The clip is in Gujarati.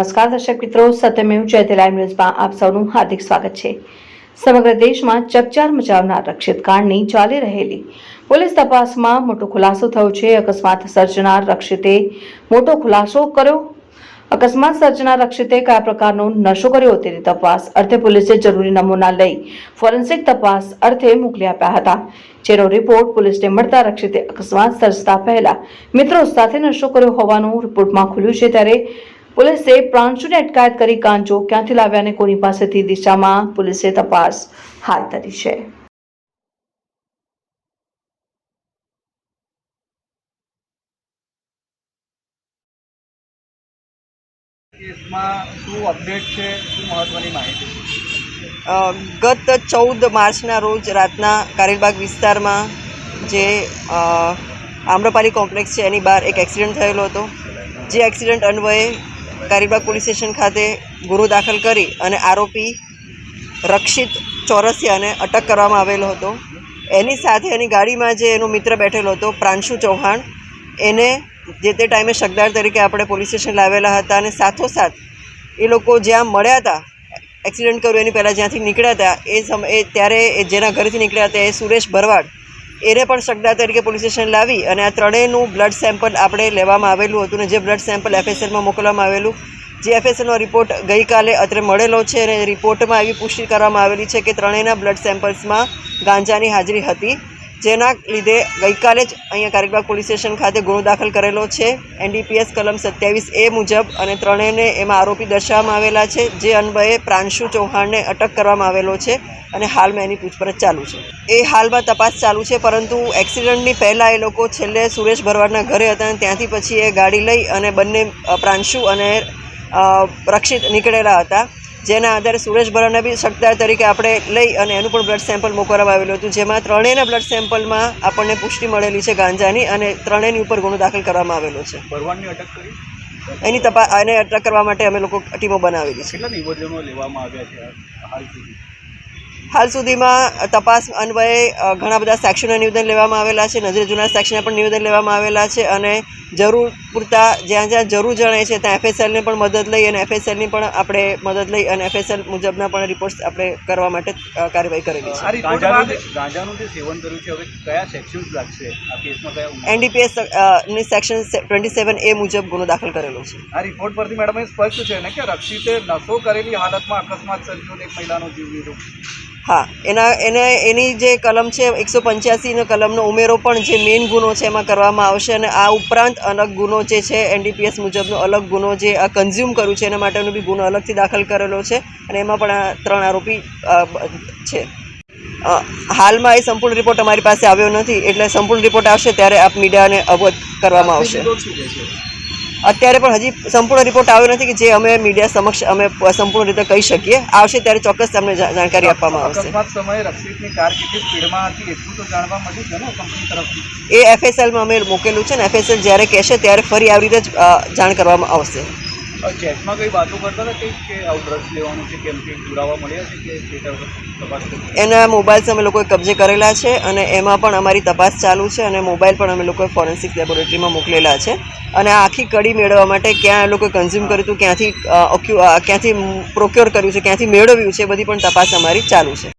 નમસ્કાર દર્શક મિત્રો સત્યમેવ જયતે લાઈવ ન્યૂઝમાં આપ સૌનું હાર્દિક સ્વાગત છે. સમગ્ર દેશમાં ચકચાર મચાવનાર રક્ષિત ચાલી રહેલી. પોલીસ તપાસમાં મોટો ખુલાસો થયો છે. અકસ્માત સર્જનાર રક્ષિતે મોટો ખુલાસો કર્યો. અકસ્માત સર્જનાર રક્ષિતે કયા પ્રકારનો નશો કર્યો તેની તપાસ અર્થે પોલીસે જરૂરી નમૂના લઈ ફોરેન્સિક તપાસ અર્થે મોકલી આપ્યા હતા. જેનો રિપોર્ટ પોલીસને મળતા રક્ષિતે અકસ્માત સર્જતા પહેલા મિત્રો સાથે નશો કર્યો હોવાનું રિપોર્ટમાં ખુલ્યું છે. ત્યારે પોલીસે પ્રાંશુને અટકાયત કરી કાંચો ક્યાંથી લાવ્યા અને કોની પાસેથી દિશામાં પોલીસે તપાસ હાથ ધરી છે. કેસમાં શું અપડેટ છે? શું મહત્ત્વની માહિતી? ગત ચૌદ માર્ચના રોજ રાતના કારેલબાગ વિસ્તારમાં જે અ, આમ્રપાલી કોમ્પ્લેક્સ છે એની બહાર એક એક્સિડન્ટ થયેલો હતો. જે એક્સિડન્ટ અન્વયે કારેલબાગ પોલીસ સ્ટેશન ખાતે ગુનો દાખલ કરી અને આરોપી રક્ષિત ચોરસિયાને અટક કરવામાં આવેલો હતો. એની સાથે એની ગાડીમાં જે એનો મિત્ર બેઠેલો હતો, પ્રાંશુ ચૌહાણ, એને જે તે ટાઈમે શકદાર તરીકે આપણે પોલીસ સ્ટેશન લાવેલા હતા અને સાથોસાથ એ લોકો જ્યાં મળ્યા હતા, એક્સિડન્ટ કર્યું, એની પહેલાં જ્યાંથી નીકળ્યા હતા, એ સમયે ત્યારે એ જેના ઘરેથી નીકળ્યા હતા એ સુરેશ ભરવાડ એને પણ સગડા તરીકે પોલીસ સ્ટેશન લાવી અને આ ત્રણેયનું બ્લડ સેમ્પલ આપણે લેવામાં આવેલું હતું ને જે બ્લડ સેમ્પલ એફએસએલમાં મોકલવામાં આવેલું. જે એફએસએલનો રિપોર્ટ ગઈકાલે અત્રે મળેલો છે અને રિપોર્ટમાં એવી પુષ્ટિ કરવામાં આવેલી છે કે ત્રણેયના બ્લડ સેમ્પલ્સમાં ગાંજાની હાજરી હતી. જેના લીધે ગઈકાલે જ અહીંયા કારેકબાગ પોલીસ સ્ટેશન ખાતે ગુનો દાખલ કરેલો છે. એનડીપીએસ કલમ સત્યાવીસ એ મુજબ અને ત્રણેયને એમાં આરોપી દર્શાવવામાં આવેલા છે, જે અન્વયે પ્રાંશુ ચૌહાણને અટક કરવામાં આવેલો છે અને હાલમાં એની પૂછપરછ ચાલુ છે. એ હાલમાં તપાસ ચાલુ છે, પરંતુ એક્સિડન્ટની પહેલાં એ લોકો છેલ્લે સુરેશ ભરવાડના ઘરે હતા અને ત્યાંથી પછી એ ગાડી લઈ અને બંને પ્રાંશુ અને રક્ષિત નીકળેલા હતા. જેના આધારે સુરેશ ભરાના બી શકદાર તરીકે આપણે લઈ અને એનું પણ બ્લડ સેમ્પલ મોકલવામાં આવેલું હતું જેમાં ત્રણેયના બ્લડ સેમ્પલમાં આપણને પુષ્ટિ મળેલી છે ગાંજાની અને ત્રણેયની ઉપર ગુનો દાખલ કરવામાં આવેલો છે. ભરવાડની અટક કરી? એની તપાસ એને અટક કરવા માટે અમે લોકો ટીમો બનાવેલી છે. કેટલા નિવેદનો લેવામાં આવ્યા છે હાલ સુધી? હાલ સુધીમાં તપાસ અન્વયે ઘણા બધા સેક્શનો નિવેદન લેવામાં આવેલા છે નજરે જૂના સેક્શનના પણ નિવેદન લેવામાં આવેલા છે અને જરૂર પૂરતા જ્યાં જ્યાં જરૂર જણાય છે ત્યાં એફએસએલને પણ મદદ લઈ અને એફએસએલની પણ આપણે મદદ લઈ અને એફએસએલ મુજબના પણ રિપોર્ટ્સ આપણે કરવા માટે કાર્યવાહી કરેલી છે. ગાંજાનું જે સેવન કર્યું છે હવે કયા સેક્શન્સ લાગશે? આ કેસમાં કયા એનડીપીએસની સેક્શન ટ્વેન્ટી સેવન એ મુજબ ગુનો દાખલ કરેલો છે. આ રિપોર્ટ પરથી મેડમ સ્પષ્ટ છે ને કે રક્ષિતે નશો કરેલી હાલતમાં અકસ્માત સર્જ્યો એક મહિલાનો જીવ લીધો. હા એના એને એની જે કલમ છે એકસો પંચ્યાસીનો કલમનો ઉમેરો પણ જે મેઇન ગુનો છે એમાં કરવામાં આવશે અને આ ઉપરાંત અલગ ગુનો જે છે એનડીપીએસ મુજબનો અલગ ગુનો જે આ કન્ઝ્યુમ કર્યું છે એના માટેનો બી ગુનો અલગથી દાખલ કરેલો છે અને એમાં પણ આ ત્રણ આરોપી છે. હાલમાં એ સંપૂર્ણ રિપોર્ટ અમારી પાસે આવ્યો નથી એટલે સંપૂર્ણ રિપોર્ટ આવશે ત્યારે આપ મીડિયાને અવગત કરવામાં આવશે. અત્યારે પણ હજી સંપૂર્ણ રિપોર્ટ આવ્યો નથી કે જે અમે મીડિયા સમક્ષ અમે સંપૂર્ણ રીતે કહી શકીએ. આવશે ત્યારે ચોક્કસ તમને જાણકારી આપવામાં આવશે. સમયે રક્ષિતની કાર કેટલી સ્પીડમાં હતી એટલું તો જાણવા મળ્યું છે ને કંપની તરફથી? એ એફએસએલમાં અમે મૂકેલું છે ને એફએસએલ જ્યારે કહેશે ત્યારે ફરી આવી રીતે જાણ કરવામાં આવશે. ચેટમાં કઈ વાતો કરતા હતા? કંઈક કે આવું લેવાનું છે, કેમ કે પુરાવા મળ્યા છે કે ડેટા એના મોબાઈલ્સ અમે લોકોએ કબજે કરેલા છે અને એમાં પણ અમારી તપાસ ચાલુ છે અને મોબાઈલ પણ અમે લોકોએ ફોરેન્સિક લેબોરેટરીમાં મોકલેલા છે. અને આખી કડી મેળવવા માટે ક્યાં એ લોકોએ કન્ઝ્યુમ કર્યું હતું, ક્યાંથી ક્યાંથી પ્રોક્યોર કર્યું છે, ક્યાંથી મેળવ્યું છે, બધી પણ તપાસ અમારી ચાલુ છે.